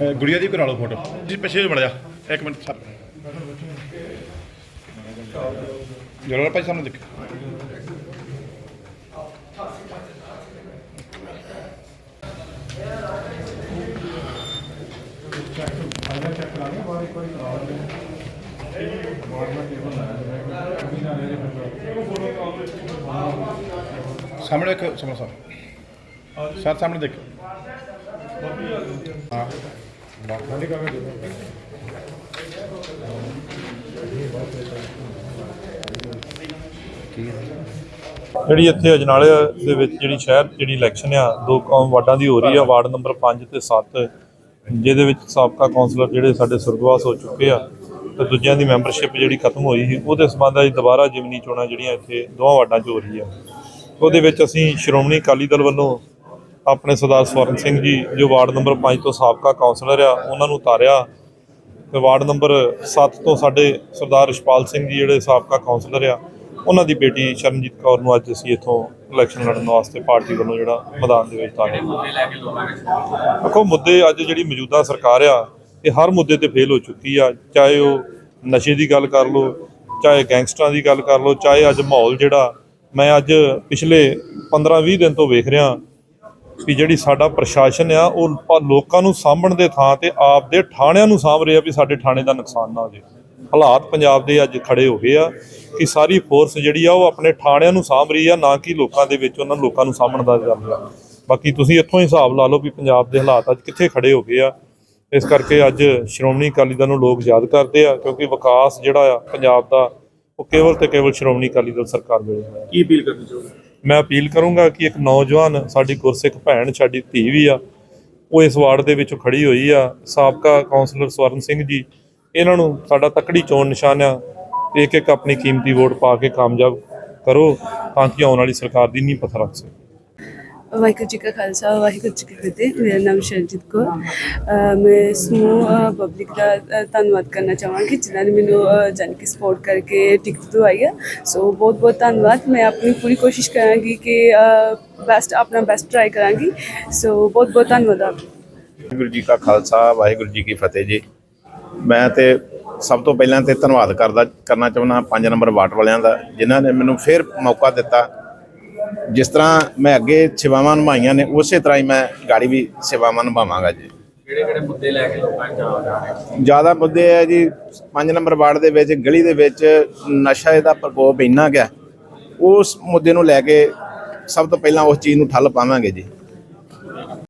ਗੁੜੀਆ ਦੀ ਕਰਾ ਲਓ ਫੋਟੋ। ਜੀ, ਪਿੱਛੇ ਮੜ ਜਾ। ਇੱਕ ਮਿੰਟ, ਸਰ। ਜਰਾ ਭਾਈ ਸਾਹਮਣੇ ਦੇਖ। ਸਾਹਮਣੇ ਦੇਖ ਸਮਝ ਸਰ। ਸਰ, ਸਾਹਮਣੇ ਦੇਖ। ਹਾਂ। ਜਿਹੜੀ ਇੱਥੇ ਅਜਨਾਲੇ ਦੇ ਵਿੱਚ ਜਿਹੜੀ ਸ਼ਹਿਰ, ਜਿਹੜੀ ਇਲੈਕਸ਼ਨ ਆ, ਦੋ ਕੌਮ ਵਾਰਡਾਂ ਦੀ ਹੋ ਰਹੀ ਆ, ਵਾਰਡ ਨੰਬਰ 5 ਤੇ 7 ਜਿਹਦੇ ਵਿੱਚ ਸਾਬਕਾ ਕੌਂਸਲਰ ਜਿਹੜੇ ਸਾਡੇ ਸੁਰਗਵਾਸ ਹੋ ਚੁੱਕੇ ਆ ਤੇ ਦੂਜਿਆਂ ਦੀ ਮੈਂਬਰਸ਼ਿਪ ਜਿਹੜੀ ਖਤਮ ਹੋਈ ਸੀ, ਉਹਦੇ ਸੰਬੰਧ ਵਿੱਚ ਦੁਬਾਰਾ ਜਿਮਨੀ ਚੋਣਾਂ ਜਿਹੜੀਆਂ ਇੱਥੇ ਦੋਵਾਂ ਵਾਰਡਾਂ 'ਚ ਹੋ ਰਹੀ ਆ ਉਹਦੇ ਵਿੱਚ ਅਸੀਂ ਸ਼੍ਰੋਮਣੀ ਅਕਾਲੀ ਦਲ ਵੱਲੋਂ ਆਪਣੇ ਸਰਦਾਰ ਸਵਰਨ ਸਿੰਘ ਜੀ, ਜੋ ਵਾਰਡ ਨੰਬਰ 5 ਤੋਂ ਸਾਬਕਾ ਕੌਂਸਲਰ ਆ, ਉਹਨਾਂ ਨੂੰ ਉਤਾਰਿਆ। ਤੇ ਵਾਰਡ ਨੰਬਰ 7 ਤੋਂ ਸਾਡੇ ਸਰਦਾਰ ਰਿਸ਼ਪਾਲ ਸਿੰਘ ਜੀ, ਜਿਹੜੇ ਸਾਬਕਾ ਕੌਂਸਲਰ ਆ, ਉਹਨਾਂ ਦੀ ਬੇਟੀ ਸ਼ਰਨਜੀਤ ਕੌਰ ਨੂੰ ਅੱਜ ਅਸੀਂ ਇੱਥੋਂ ਇਲੈਕਸ਼ਨ ਲੜਨ ਵਾਸਤੇ ਪਾਰਟੀ ਵੱਲੋਂ ਜਿਹੜਾ ਮੈਦਾਨ ਦੇ ਵਿੱਚ ਤਾਰਿਆ ਦੇਖੋ, ਮੁੱਦੇ ਅੱਜ ਜਿਹੜੀ ਮੌਜੂਦਾ ਸਰਕਾਰ ਆ, ਇਹ ਹਰ ਮੁੱਦੇ ਤੇ ਫੇਲ ਹੋ ਚੁੱਕੀ ਆ, ਚਾਹੇ ਉਹ ਨਸ਼ੇ ਦੀ ਗੱਲ ਕਰ ਲਓ, ਚਾਹੇ ਗੈਂਗਸਟਰਾਂ ਦੀ ਗੱਲ ਕਰ ਲਓ, ਚਾਹੇ ਅੱਜ ਮਾਹੌਲ ਜਿਹੜਾ, ਮੈਂ ਅੱਜ ਪਿਛਲੇ 15-20 ਦਿਨ ਤੋਂ ਵੇਖ ਰਿਹਾ ਵੀ ਜਿਹੜੀ ਸਾਡਾ ਪ੍ਰਸ਼ਾਸਨ ਆ, ਉਹ ਲੋਕਾਂ ਨੂੰ ਸਾਂਭਣ ਦੇ ਥਾਂ ਤੇ ਆਪ ਦੇ ਥਾਣਿਆਂ ਨੂੰ ਸਾਂਭ ਰਿਹਾ ਵੀ ਸਾਡੇ ਥਾਣੇ ਦਾ ਨੁਕਸਾਨ ਨਾ ਹੋ ਜਾਵੇ ਹਾਲਾਤ ਪੰਜਾਬ ਦੇ ਅੱਜ ਖੜੇ ਹੋ ਗਏ ਆ ਕਿ ਸਾਰੀ ਫੋਰਸ ਜਿਹੜੀ ਆ, ਉਹ ਆਪਣੇ ਥਾਣਿਆਂ ਨੂੰ ਸਾਂਭ ਰਹੀ ਆ, ਨਾ ਕਿ ਲੋਕਾਂ ਦੇ ਵਿੱਚ ਉਹਨਾਂ ਲੋਕਾਂ ਨੂੰ ਸਾਂਭਣ ਦਾ ਚੱਲ ਆ ਬਾਕੀ ਤੁਸੀਂ ਇੱਥੋਂ ਹੀ ਹਿਸਾਬ ਲਾ ਲਓ ਵੀ ਪੰਜਾਬ ਦੇ ਹਾਲਾਤ ਅੱਜ ਕਿੱਥੇ ਖੜੇ ਹੋ ਗਏ ਆ। ਇਸ ਕਰਕੇ ਅੱਜ ਸ਼੍ਰੋਮਣੀ ਅਕਾਲੀ ਦਲ ਨੂੰ ਲੋਕ ਯਾਦ ਕਰਦੇ ਆ, ਕਿਉਂਕਿ ਵਿਕਾਸ ਜਿਹੜਾ ਆ ਪੰਜਾਬ ਦਾ, ਉਹ ਕੇਵਲ ਤੇ ਕੇਵਲ ਸ਼੍ਰੋਮਣੀ ਅਕਾਲੀ ਦਲ ਸਰਕਾਰ ਵੇਲੇ ਹੋਇਆ। ਕੀ ਅਪੀਲ ਕਰਨੀ ਚਾਹੁੰਦੇ ਮੈਂ ਅਪੀਲ ਕਰੂੰਗਾ ਕਿ ਇੱਕ ਨੌਜਵਾਨ ਸਾਡੀ ਗੁਰਸਿੱਖ ਭੈਣ, ਸਾਡੀ ਧੀ ਵੀ ਆ, ਉਹ ਇਸ ਵਾਰਡ ਦੇ ਵਿੱਚੋਂ ਖੜੀ ਹੋਈ ਆ। ਸਾਬਕਾ ਕਾਉਂਸਲਰ ਸਵਰਨ ਸਿੰਘ ਜੀ, ਇਹਨਾਂ ਨੂੰ ਸਾਡਾ ਤਕੜੀ ਚੋਣ ਨਿਸ਼ਾਨ ਆ ਤੇ ਇੱਕ ਇੱਕ ਆਪਣੀ ਕੀਮਤੀ ਵੋਟ ਪਾ ਕੇ ਕਾਮਯਾਬ ਕਰੋ ਤਾਂ ਕਿ ਆਉਣ ਵਾਲੀ ਸਰਕਾਰ ਦੀ ਨੀਂਹ ਪੱਥਰ ਰੱਖ ਸਕੇ। ਵਾਹਿਗੁਰੂ ਜੀ ਕਾ ਖਾਲਸਾ, ਵਾਹਿਗੁਰੂ ਜੀ ਕੀ ਫਤਿਹ। ਮੇਰਾ ਨਾਮ ਸ਼ਰਜੀਤ ਕੌਰ। ਮੈਂ ਸਮੂਹ ਪਬਲਿਕ ਦਾ ਧੰਨਵਾਦ ਕਰਨਾ ਚਾਹਾਂਗੀ, ਜਿਨ੍ਹਾਂ ਨੇ ਮੈਨੂੰ, ਅਹ, ਜਾਣੀ ਸਪੋਰਟ ਕਰਕੇ ਟਿਕਟ ਦਵਾਈ ਹੈ ਸੋ ਬਹੁਤ ਬਹੁਤ ਧੰਨਵਾਦ। ਮੈਂ ਆਪਣੀ ਪੂਰੀ ਕੋਸ਼ਿਸ਼ ਕਰਾਂਗੀ ਕਿ ਬੈਸਟ ਆਪਣਾ ਬੈਸਟ ਟਰਾਈ ਕਰਾਂਗੀ। ਸੋ ਬਹੁਤ ਬਹੁਤ ਧੰਨਵਾਦ ਆਪ ਵਾਹਿਗੁਰੂ ਜੀ ਕਾ ਖਾਲਸਾ, ਵਾਹਿਗੁਰੂ ਜੀ ਕੀ ਫਤਿਹ ਜੀ। ਮੈਂ ਤੇ ਸਭ ਤੋਂ ਪਹਿਲਾਂ ਤੇ ਧੰਨਵਾਦ ਕਰਦਾ, ਕਰਨਾ ਚਾਹੁੰਦਾ 5 ਨੰਬਰ ਵਾਰਡ ਵਾਲਿਆਂ ਦਾ, ਜਿਨ੍ਹਾਂ ਨੇ ਮੈਨੂੰ ਫਿਰ ਮੌਕਾ ਦਿੱਤਾ। ਜਿਸ ਤਰ੍ਹਾਂ ਮੈਂ ਅੱਗੇ ਸੇਵਾਵਾਂ ਨਿਭਾਈਆਂ ਨੇ ਉਸੇ ਤਰ੍ਹਾਂ ਹੀ ਮੈਂ ਗਾੜੀ ਵੀ ਸੇਵਾਵਾਂ ਨਿਭਾਵਾਂਗਾ ਜੀ। ਕਿਹੜੇ ਕਿਹੜੇ ਮੁੱਦੇ ਲੈ ਕੇ ਲੋਕਾਂ ਨੂੰ ਜਾ ਰਹੇ ਹੋ? ਜ਼ਿਆਦਾ ਮੁੱਦੇ ਹੈ ਜੀ 5 ਨੰਬਰ ਵਾਰਡ ਦੇ ਵਿੱਚ ਗਲੀ ਦੇ ਵਿੱਚ ਨਸ਼ਾ ਦਾ ਪ੍ਰਕੋਪ ਇੰਨਾ ਗਿਆ ਉਸ ਮੁੱਦੇ ਨੂੰ ਲੈ ਕੇ ਸਭ ਤੋਂ ਪਹਿਲਾਂ ਉਸ ਚੀਜ਼ ਨੂੰ ਠੱਲ ਪਾਵਾਂਗੇ ਜੀ।